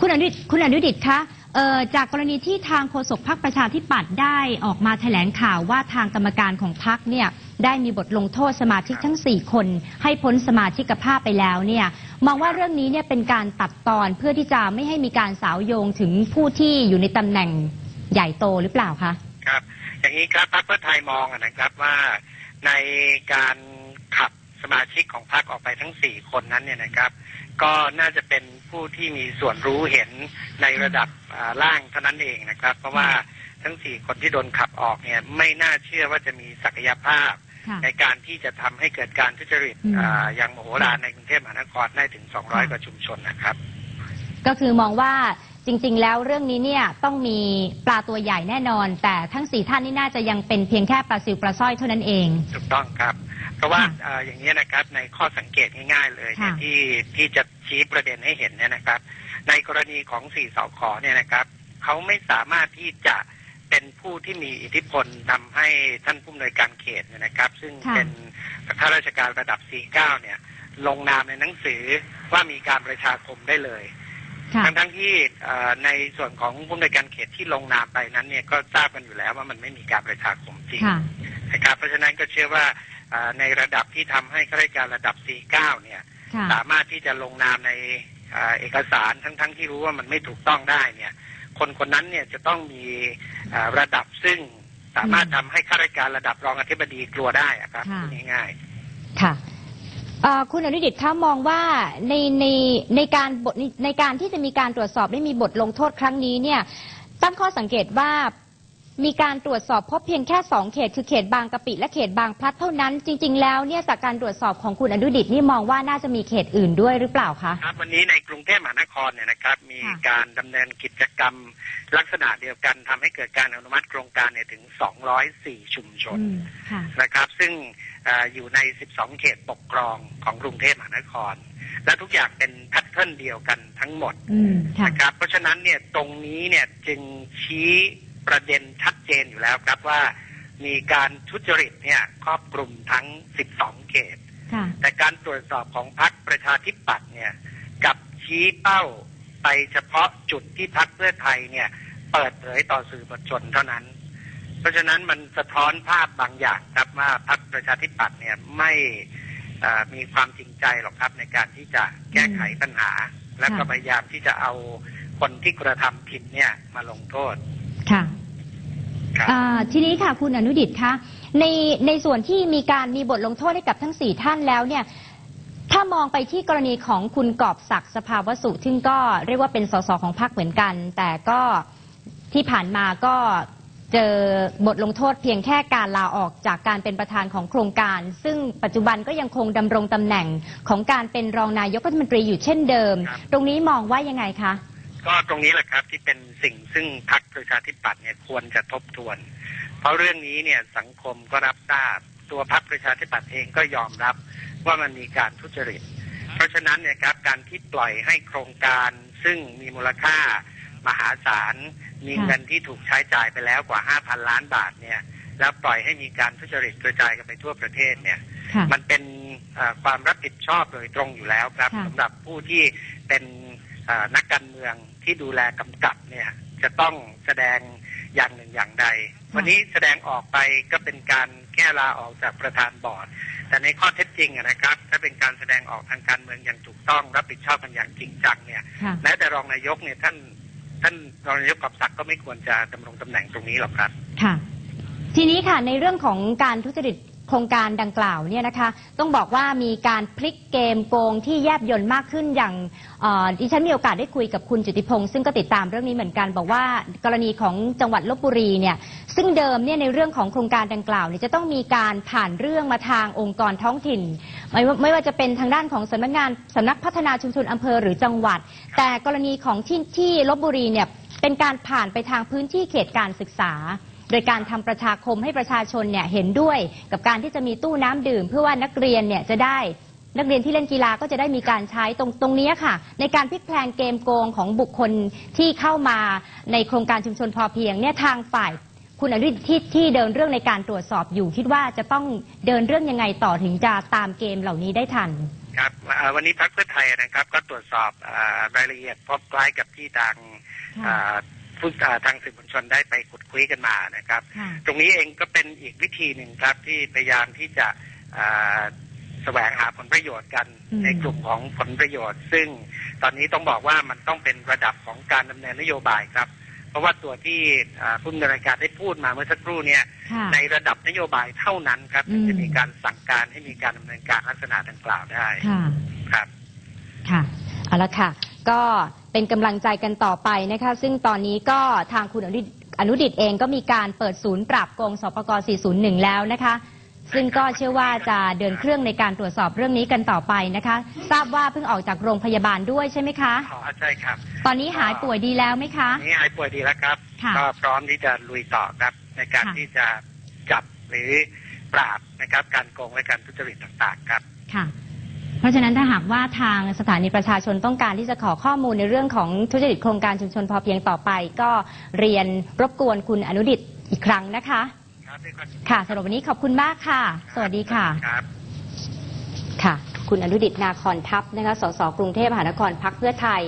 คุณอนุดิตคุณอนุดิตคะเอ่อจากกรณีที่ทางโฆษกพรรคประชาธิปัตย์ได้ออกมาแถลงข่าวว่าทางกรรมการของพรรคเนี่ยได้มีบทลงโทษสมาชิกทั้ง 4 คน ให้พ้นสมาชิกภาพไปแล้วเนี่ยมองว่าเรื่องนี้เนี่ยเป็นการตัดตอนเพื่อที่จะไม่ให้มีการสาวโยงถึงผู้ที่อยู่ในตำแหน่งใหญ่โตหรือเปล่าคะครับ อย่างนี้ครับพรรคเพื่อไทยมองนะครับว่าในการขับสมาชิกของพรรคออกไปทั้งสี่คนนั้นเนี่ยนะครับ ก็น่าจะเป็น ผู้ที่มีส่วนรู้เห็นในระดับอ่าล่างเท่านั้นเองนะครับ เพราะว่าทั้งสี่คนที่โดนขับออกเนี่ยไม่น่าเชื่อว่าจะมีศักยภาพค่ะในการที่จะทำให้เกิดการทุจริตอืมอ่าอย่างมโหฬารในกรุงเทพมหานครได้ถึง 200 กว่าชุมชนนะครับ ก็คือมองว่าจริง ๆ แล้วเรื่องนี้เนี่ยต้องมีปลาตัวใหญ่แน่นอน แต่ทั้งสี่ท่านนี่น่าจะยังเป็นเพียงแค่ปลาซิวปลาสร้อยเท่านั้นเองถูกต้องครับ เพราะว่าค่ะเอ่ออย่างนี้ยนะครับในข้อสังเกตง่าย ๆ เลยเนี่ยค่ะที่ที่จะชี้ประเด็นให้เห็นเนี่ยนะครับ ในกรณีของสี่สขเนี่ยนะครับเขาไม่สามารถที่จะเป็นผู้ที่มีอิทธิพลทำให้ท่านผู้อำนวยการเขตเนี่ยนะครับ ซึ่งค่ะเป็นข้าราชการระดับ 49 เนี่ย ลงนามในหนังสือว่ามีการประชาคมได้เลยค่ะทั้งทั้งๆที่เอ่อในส่วนของผู้อำนวยการเขตที่ลงนามไปนั้นเนี่ยก็ทราบกันอยู่แล้วว่ามันไม่มีการประชาคมจริงค่ะนะครับเพราะฉะนั้นก็เชื่อว่าเอ่อ ในระดับที่ทำให้ข้าราชการระดับ 49 เนี่ยค่ะสามารถที่จะลงนามในเอ่อเอกสารทั้งๆที่รู้ว่ามันไม่ถูกต้องได้เนี่ย คนคนนั้นเนี่ยจะต้องมีเอ่อระดับซึ่งสามารถอืมทำให้ข้าราชการระดับรองอธิบดีกลัวได้อะครับค่ะพูดง่ายค่ะเอ่อคุณอนุดิตคะมองว่าในในในการบทในการที่จะมีการตรวจสอบได้มีบทลงโทษครั้งนี้เนี่ยตั้งข้อสังเกตว่า มีการตรวจสอบพบเพียงแค่สองเขต คือเขตบางกะปิและเขตบางพลัดเท่านั้น จริง ๆ แล้วเนี่ยจากการตรวจสอบของคุณอนุดิตนี่มองว่าน่าจะมีเขตอื่นด้วยหรือเปล่าคะๆครับ วันนี้ในกรุงเทพมหานครเนี่ยนะครับ มีค่ะการดำเนินกิจกรรมลักษณะเดียวกันทำให้เกิดการอนุมัติโครงการเนี่ยถึง 204 ชุมชนอืมค่ะนะครับ ซึ่งเอออยู่ใน 12 เขตปกครองของกรุงเทพมหานคร และทุกอย่างเป็นแพทเทิร์นเดียวกันทั้งหมดอืมค่ะนะครับ เพราะฉะนั้นเนี่ยตรงนี้เนี่ยจึงชี้ ประเด็นชัดเจนอยู่แล้วครับว่ามีการทุจริตเนี่ยครอบคลุมทั้ง 12 เขตค่ะแต่การตรวจสอบของพรรคประชาธิปัตย์เนี่ยกับชี้เป้าไปเฉพาะจุดที่พรรคเพื่อไทยเนี่ยเปิดเผยต่อสื่อมวลชนเท่านั้น เพราะฉะนั้นมันสะท้อนภาพบางอย่างครับว่าพรรคประชาธิปัตย์เนี่ยไม่เอ่อมีความจริงใจหรอกครับในการที่จะแก้ไขปัญหา และก็ค่ะพยายามที่จะเอาคนที่กระทำผิดเนี่ยมาลงโทษ ค่ะครับ อ่าทีนี้ค่ะคุณอนุดิตคะในในส่วนที่มีการมีบทลงโทษให้กับทั้งสี่ท่านแล้วเนี่ย ถ้ามองไปที่กรณีของคุณกอบศักดิ์สภาวสุซึ่งก็เรียกว่าเป็นสสของพรรคเหมือนกัน แต่ก็ที่ผ่านมาก็เจอบทลงโทษเพียงแค่การลาออกจากการเป็นประธานของโครงการ ซึ่งปัจจุบันก็ยังคงดำรงตำแหน่งของการเป็นรองนายกรัฐมนตรีอยู่เช่นเดิมครับตรงนี้มองว่ายังไงคะ ก็ตรงนี้แหละครับที่เป็นสิ่งซึ่งพรรคประชาธิปัตย์เนี่ยควรจะทบทวน เพราะเรื่องนี้เนี่ยสังคมก็รับทราบตัวพรรคประชาธิปัตย์เองก็ยอมรับว่ามันมีการทุจริต เพราะฉะนั้นเนี่ยครับการที่ปล่อยให้โครงการซึ่งมีมูลค่ามหาศาลมีค่ะเงินที่ถูกใช้จ่ายไปแล้วกว่า 5,000 ล้านบาทเนี่ยแล้วปล่อยให้มีการทุจริตกระจายกันไปทั่วประเทศเนี่ยค่ะมันเป็นเอ่อ ความรับผิดชอบโดยตรงอยู่แล้วครับค่ะสำหรับผู้ที่เป็นเอ่อนักการเมืองที่ดูแลกำกับเนี่ยจะต้องแสดงอย่างหนึ่งอย่างใด วันนี้แสดงออกไปก็เป็นการแก้ลาออกจากประธานบอร์ด แต่ในข้อเท็จจริงอะนะครับ ถ้าเป็นการแสดงออกทางการเมืองอย่างถูกต้อง รับผิดชอบกันอย่างจริงจังเนี่ยค่ะแม้แต่รองนายกเนี่ยท่านท่านรองนายกกอบศักดิ์ก็ไม่ควรจะดำรงตำแหน่งตรงนี้หรอกครับ ค่ะ ทีนี้ค่ะในเรื่องของการทุจริต โครงการดังกล่าวเนี่ยนะคะ ต้องบอกว่ามีการพลิกเกมโกงที่แยบยลมากขึ้นอย่างเอ่อดิฉันมีโอกาสได้คุยกับคุณจุติพงศ์ซึ่งก็ติดตามเรื่องนี้เหมือนกัน บอกว่ากรณีของจังหวัดลบบุรีเนี่ยซึ่งเดิมเนี่ยในเรื่องของโครงการดังกล่าวเนี่ยจะต้องมีการผ่านเรื่องมาทางองค์กรท้องถิ่น ไม่ไม่ว่าจะเป็นทางด้านของสำนักงานสำนักพัฒนาชุมชนอำเภอหรือจังหวัด แต่กรณีของที่ที่ลบบุรีเนี่ยเป็นการผ่านไปทางพื้นที่เขตการศึกษา โดยการทำประชาคมให้ประชาชนเนี่ยเห็นด้วยกับการที่จะมีตู้น้ำดื่ม เพื่อว่านักเรียนเนี่ยจะได้นักเรียนที่เล่นกีฬาก็จะได้มีการใช้ตรงตรงนี้ค่ะ ในการพลิกแพลงเกมโกงของบุคคลที่เข้ามาในโครงการชุมชนพอเพียงเนี่ยทางฝ่ายคุณอนุทินที่ที่เดินเรื่องในการตรวจสอบอยู่ คิดว่าจะต้องเดินเรื่องยังไงต่อถึงจะตามเกมเหล่านี้ได้ทัน ครับเอ่อวันนี้พรรคเพื่อไทยนะครับ ก็ตรวจสอบเอ่อรายละเอียดพบคล้ายกับที่ทางเอ่อ ผู้เอ่อทางสื่อมวลชนได้ไปขุดคุยกันมานะครับค่ะตรงนี้เองก็เป็นอีกวิธีหนึ่งครับที่พยายามที่จะเอ่อแสวงหาผลประโยชน์กันอืมในกลุ่มของผลประโยชน์ ซึ่งตอนนี้ต้องบอกว่ามันต้องเป็นระดับของการดำเนินนโยบายครับ เพราะว่าตัวที่เอ่อผู้ดำเนินรายการได้พูดมาเมื่อสักครู่เนี่ยค่ะในระดับนโยบายเท่านั้นครับอืมจะมีการสั่งการให้มีการดำเนินการลักษณะดังกล่าวได้ค่ะครับ ค่ะเอาละค่ะ ก็ เป็นกำลังใจกันต่อไปนะคะ ซึ่งตอนนี้ก็ทางคุณอนุดิตอนุดิตเองก็มีการเปิดศูนย์ปราบโกงสปก401 แล้วนะคะ ซึ่งก็เชื่อว่าจะเดินเครื่องในการตรวจสอบเรื่องนี้กันต่อไปนะคะ ทราบว่าเพิ่งออกจากโรงพยาบาลด้วยใช่ไหมคะขอใช่ครับตอนนี้หายป่วยดีแล้วไหมคะ นี่หายป่วยดีแล้วครับ ค่ะก็พร้อมที่จะลุยต่อครับ ในการค่ะ ที่จะจับหรือปราบนะครับ การโกงและการทุจริตต่างๆครับ ค่ะ เพราะฉะนั้นถ้าหากว่าทางสถานีประชาชนต้องการที่จะขอข้อมูลในเรื่องของทุจริตโครงการชุมชนพอเพียงต่อไป ก็เรียนรบกวนคุณอนุดิตอีกครั้งนะคะครับด้วยความยินดีค่ะสำหรับวันนี้ขอบคุณมากค่ะ สวัสดีค่ะครับค่ะ คุณอนุดิตนาคอนทัพนะคะ สสกรุงเทพมหานครพักเพื่อไทย